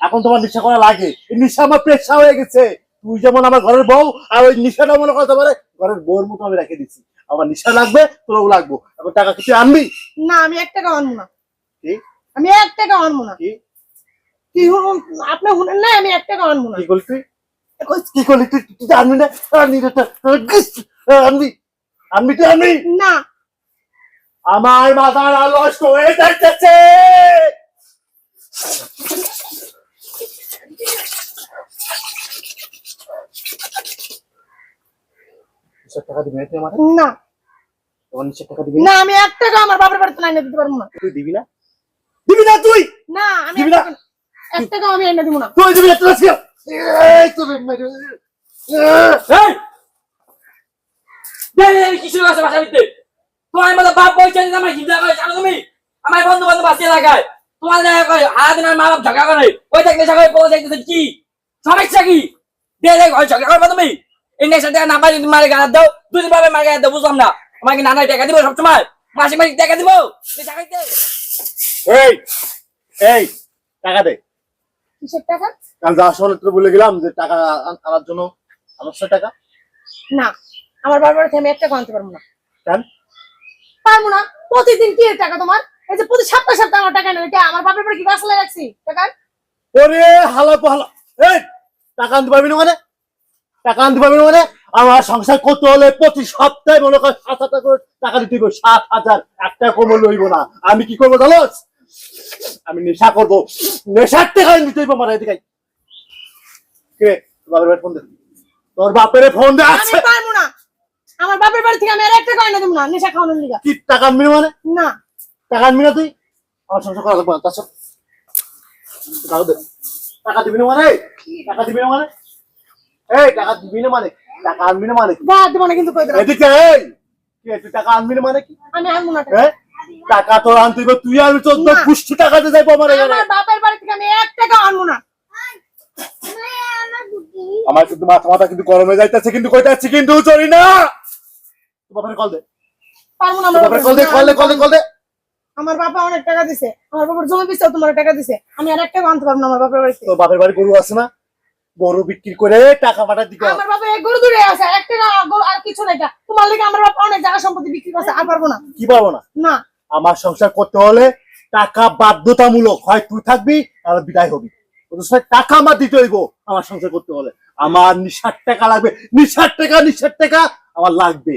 এখন তোমার নেশা করা লাগে। এই নেশা আমার পেশা হয়ে গেছে। তুই যেমন আমার ঘরের বউ আর ওই নেশাটা মনে করতে পারে ঘরের বউর মতো আমি রেখে দিচ্ছি আমার নেশা লাগবে তোরও লাগবো। এখন টাকা কিছু আনবি? না আমি এক টাকা আনব না। আমি এক টাকা আনব না। কি? আপনি শুনেন না আমি এক টাকা আনব না। কি তুই? কি করলি তুই? তুই আনবি না। আনবি না আনবি। আনবি তুই আনবি। না। আমার মাথার আলো হয়ে যাচ্ছে নিশ্চয় টাকা দিবি তুই আমার না। তোমার নিশ্চয় টাকা দিবি না? না আমি এক টাকা আমার বাপের বাড়িতে না দিতে পারব না। তুই দিবি না? দিবি না তুই? না আমি দিবি এক না? এক টাকা আমি এনে দিব না। তুই দিবি না তুই আজকে এই তোর মেরে এই! দে, দে, কিছু আছে বাসা তোমার মতো বাপ বই আমার হিন্দা করে জানো তুমি? আমার বন্ধু বান্ধব আছে এলাকায়। তোমার দেখা করে হাত মা বাপ ঝগড়া করে। ওই পৌঁছে যাইতেছে কি? সমস্যা কি? দে ঘরে ঝগড়া করবে তুমি? এই নেক্সট টাকা না যদি মারে গানা দাও দুদিন পাবে মারে গানা দাও বুঝলাম না। তোমার কি নানাই টাকা দিব সবসময়? মাসে মাসে টাকা দিব? টাকা দে। এই এই টাকা দে। কিসের টাকা? কাল যাওয়ার সময় তোর বলে গেলাম যে টাকা আন- আনার জন্য আড়াইশো টাকা। না আমার বাবার বাড়িতে আমি এক টাকা আনতে পারব না। কেন? পারব না। প্রতিদিন কি টাকা তোমার? এই যে প্রতি সপ্তাহ সপ্তাহ আমার টাকা নেই কে আমার বাপের বাড়ি কি গাছ লাগিয়ে রাখছি? টাকা? ওরে হালা পালা এই টাকা আনতে পারবি না মানে? টাকা আনতে পারবি মানে? আমার সংসার করতে হলে প্রতি সপ্তাহে মনে কর সাত হাজার করে টাকা দিতে হবে সাত হাজার একটা কমে লইব না। আমি কি করব জানোস আমি নেশা করব। নেশার টাকা হইব আমার এদিকে। কে? বাপের বাড়ি ফোন দে। তোর বাপের ফোন দে আছে। পারব না। আমার বাপের বাড়ি থেকে আমি আর এক টাকা দেবো না নেশা খাওয়ানোর লিগা। কি টাকা আনবি মানে? না। টাকা আনবি না তুই? আমার সংসার করা লাগবে না তার দে। টাকা দিবি না মানে? টাকা দিবি না মানে? এই টাকা দিবি না মানে? টাকা আনবি না মানে? কি? দেবো না কিন্তু কই দিলাম? এদিকে এই! তুই টাকা আনবি না মানে কি? আমি আনব না টাকা। হ্যাঁ তোর আনতে তুই তোর না। পুষ্টি টাকাতে যাইবো আমার এখানে। আমার বাপের বাড়ি থেকে আমি এক টাকা আনব না। আমার কিন্তু মাথা মাথা কিন্তু গরমে যাইতেছে কিন্তু কইতে কিন্তু চলি না! বাপের কল দে। পারব না তোর আমার বাপের কল দে কল দে কল দে কল দে। আমার বাবা অনেক টাকা দিছে। আমার বাবার জমি পিছাও তোমার টাকা দিছে। আমি আর এক টাকা আনতে পারব না আমার বাপের বাড়িতে। তোর বাপের বাড়ি গরু আছে না? গরু বিক্রি করে টাকা পাঠার দিকে আমার বাবা এক গরু দূরে আছে এক টাকা গরু আর কিছু নাই তোমার লেগে আমার বাবা অনেক জায়গা সম্পত্তি বিক্রি করছে আর পারব না। কি পাবো না? না। আমার সংসার করতে হলে টাকা বাধ্যতামূলক হয় তুই থাকবি আর বিদায় হবি। টাকা আমার দিতে হইব আমার সংসার করতে হলে। আমার নিঃস্বার টাকা লাগবে নিঃস্বার টাকা নিঃস্বার টাকা আমার লাগবে।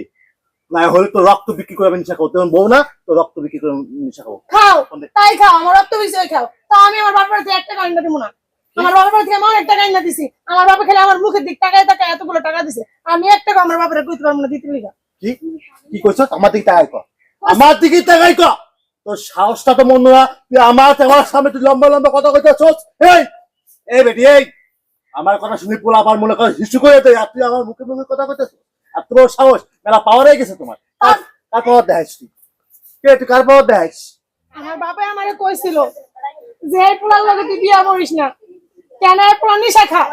না হলে তো রক্ত বিক্রি করে আমি নেশা খাব। তেমন বউ না তো রক্ত বিক্রি করে নেশা খাব। খাও তাই খাও আমার রক্ত বেশি খাও। তা আমি আমার বাবার এক টাকা এনে দিব না। আমার বাবার বাড়ি থেকে আমি অনেক টাকা এনে দিছি। আমার বাবা খেলে আমার মুখের দিক টাকায় টাকা এতগুলো টাকা দিছে। আমি এক টাকা আমার বাবার কইতে পারব না দিতে লিগা। কি? কি করছ আমার দিকে টাকাই কর। আমার দিকে টাকাই কর। তোর সাহসটা তো মনে হয় তুই আমার আমার সামনে তুই লম্বা লম্বা কথা কইতে চোস এই এই বেটি এই। আমার কথা শুনে পোলা আবার মনে কর হিসু করে দেয় আর তুই আমার মুখে মুখে কথা কইতেছ আর তোর সাহস। মেলা পাওয়ার হয়ে গেছে তোমার। কার পাওয়ার দেখাইস তুই। কে তুই কার পাওয়ার দেখাইস? আমার বাবা আমারে কইছিল যে এই পোলার লগে তুই বিয়া করিস না। কেন এই পোলা নিশা খায়?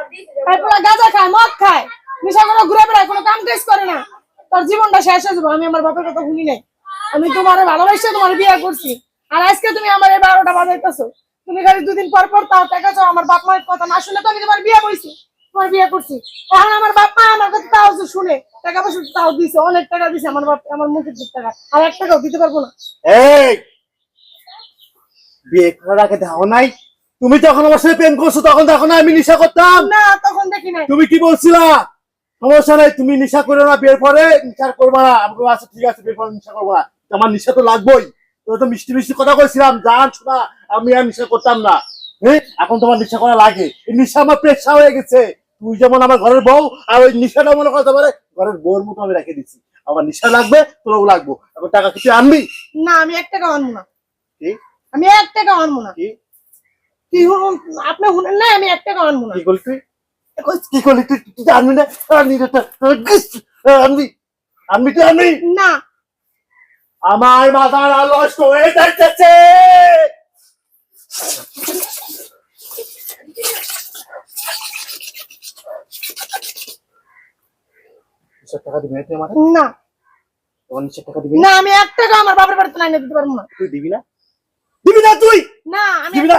এই পোলা গাঁজা খায়, মদ খায়। নিশা করে ঘুরে বেড়ায়, কোনো কাম কাজ করে না। তোর জীবনটা শেষ হয়ে যাব, আমি আমার বাপের কথা শুনি নাই। আমি তোমার ভালোবাসে, তোমার বিয়ে করছি। আর আজকে তুমি আমার এই বারোটা বাজাইতেছো। তুমি খালি দুদিন পর পর তাও টাকা আমার বাপ মায়ের কথা না শুনে তো আমি তোমার বিয়ে বইছি, তোমার বিয়ে করছি। এখন আমার বাপ মা আমার কাছে তাও শুনে, টাকা পয়সা তাও দিছে, অনেক টাকা দিছে আমার বাপ, আমার মুখের দিক টাকা। আর এক টাকাও দিতে পারব না। এই! বিয়ে করার আগে দেখো নাই। তুমি যখন আমার সাথে প্রেম করছ তখন দেখো না আমি নেশা করতাম। না তখন দেখি নাই। তুমি কি বলছিলা? সমস্যা নাই তুমি নেশা করো না বিয়ের পরে নেশা করব না। আমি আচ্ছা ঠিক আছে বিয়ের পরে নেশা করব না। আমার নেশা তো লাগবেই। তো তো মিষ্টি মিষ্টি কথা কইছিলাম জান শোনা আমি আর নেশা করতাম না। হ্যাঁ? এখন তোমার নেশা করা লাগে। এই নেশা আমার পেশা হয়ে গেছে। তুই যেমন আমার ঘরের বউ আর ওই নেশাটা মনে করতে পারে ঘরের বউর মতো আমি রেখে দিচ্ছি আমার নেশা লাগবে তোরও লাগবো। এখন টাকা কিছু আনবি? না আমি এক টাকা আনব না। কি? আমি এক টাকা আনব না। কি আপনি না আমি এক টাকা আনব না কি করলি তুই? কি করলি তুই? তুই আনবি না। আনবি না তো, গিস, আনবি। আনবি তুই আনবি। না। আমার মাথার আলো হয়ে যাচ্ছে টাকা দিবি না তুই আমার না। তোমার নিশ্চয় টাকা দিবি না? না আমি এক টাকা আমার বাপের বাড়িতে না দিতে পারব না। তুই দিবি না? দিবি না তুই? না আমি দিবি না?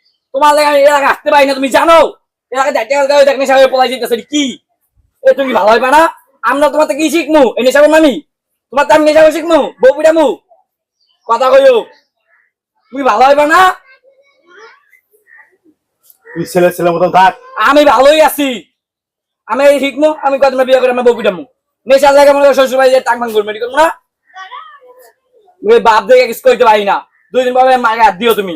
তোমার লেগে আমি এলাকা আসতে পারি না তুমি জানো? এলাকা দেখতে গেলে দেখ নেশা পলাই যেতেছে কি? এ তুমি ভালো হইবা না? আমরা তোমার কি শিখমু? এই নেশা আমি তোমার তো আমি নেশা শিখমু? বউ পিটামু কথা কইও। তুমি ভালো হইবা না? তুই ছেলে ছেলে মতন থাক। আমি ভালোই আছি। আমি এই শিখমু আমি কত বিয়ে করে আমি বউ পিটামু জায়গা মনে করো শ্বশুর বাড়ি টাক ভাঙ করব করব না? বাপ দেখে কিছু করতে পারি না। দুই দিন পরে মাকে হাত দিও তুমি।